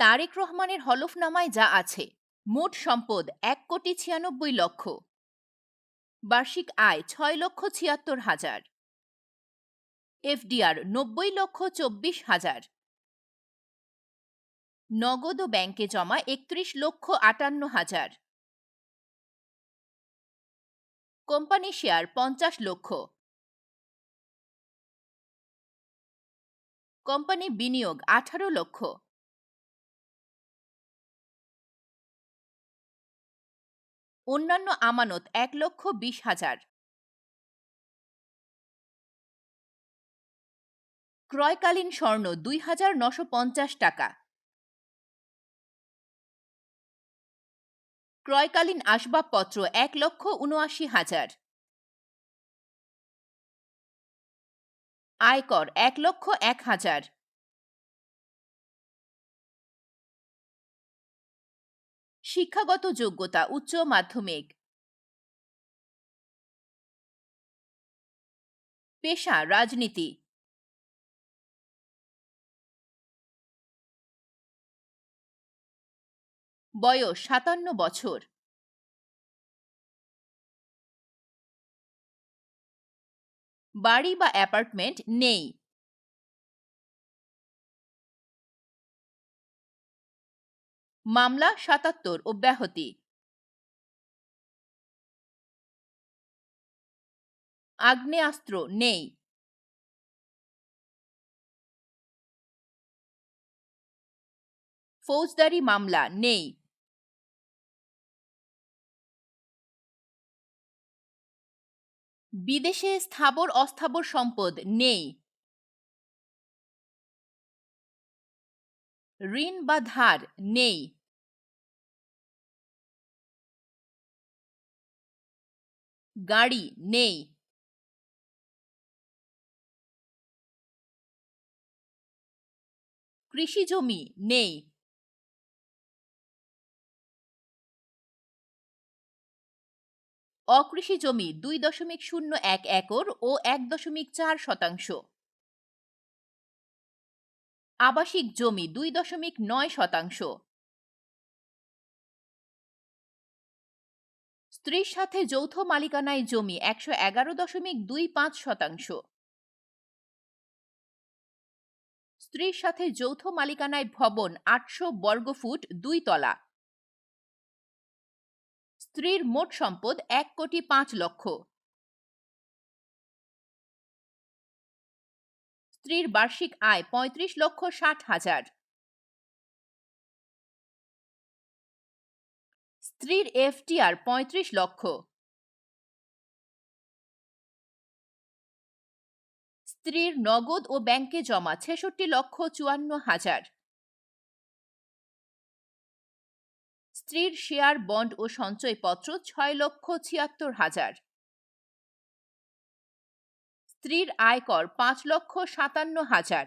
তারেক রহমানের হলফনামায় যা আছে, মোট সম্পদ এক কোটি ছিয়ানব্বই লক্ষ। বার্ষিক আয় ছয় লক্ষ ছিয়াত্তর হাজার। এফডিআর নব্বই লক্ষ চব্বিশ হাজার। নগদ ও ব্যাংকে জমা একত্রিশ লক্ষ আটান্ন হাজার। কোম্পানি শেয়ার পঞ্চাশ লক্ষ। কোম্পানি বিনিয়োগ আঠারো লক্ষ। অন্যান্য আমানত এক লক্ষ বিশ হাজার। ক্রয়কালীন স্বর্ণ দুই হাজার নশো পঞ্চাশ টাকা। ক্রয়কালীন আসবাবপত্র এক লক্ষ উনআশি হাজার। আয়কর এক লক্ষ এক হাজার। শিক্ষাগত যোগ্যতা উচ্চ মাধ্যমিক। পেশা রাজনীতি। বয়স সাতান্ন বছর। বাড়ি বা অ্যাপার্টমেন্ট নেই। মামলা সাতাত্তর অব্যাহতি আগ্নেয়াস্ত্র নেই। ফৌজদারি মামলা নেই। বিদেশে স্থাবর অস্থাবর সম্পদ নেই। ঋণ বা ধার নেই। গাড়ি নেই। কৃষি জমি নেই। অকৃষি জমি দুই দশমিক শূন্য এক একর ও এক দশমিক চার শতাংশ। আবাসিক জমি দুই দশমিক নয় শতাংশ। স্ত্রীর সাথে যৌথ মালিকানায় জমি একশো এগারো দশমিক দুই পাঁচ শতাংশ। স্ত্রীর সাথে যৌথ মালিকানায় ভবন আটশো বর্গফুট দুই তলা। স্ত্রীর মোট সম্পদ এক কোটি পাঁচ লক্ষ। স্ত্রীর বার্ষিক আয় পঁয়ত্রিশ লক্ষ ষাট হাজার। স্ত্রীর এফটিআর পঁয়ত্রিশ লক্ষ। স্ত্রীর নগদ ও ব্যাংকে জমা ছেষট্টি লক্ষ চুয়ান্ন হাজার। স্ত্রীর শেয়ার, বন্ড ও সঞ্চয়পত্র ছয় লক্ষ ছিয়াত্তর হাজার। স্ত্রীর আয়কর পাঁচ লক্ষ সাতান্ন হাজার।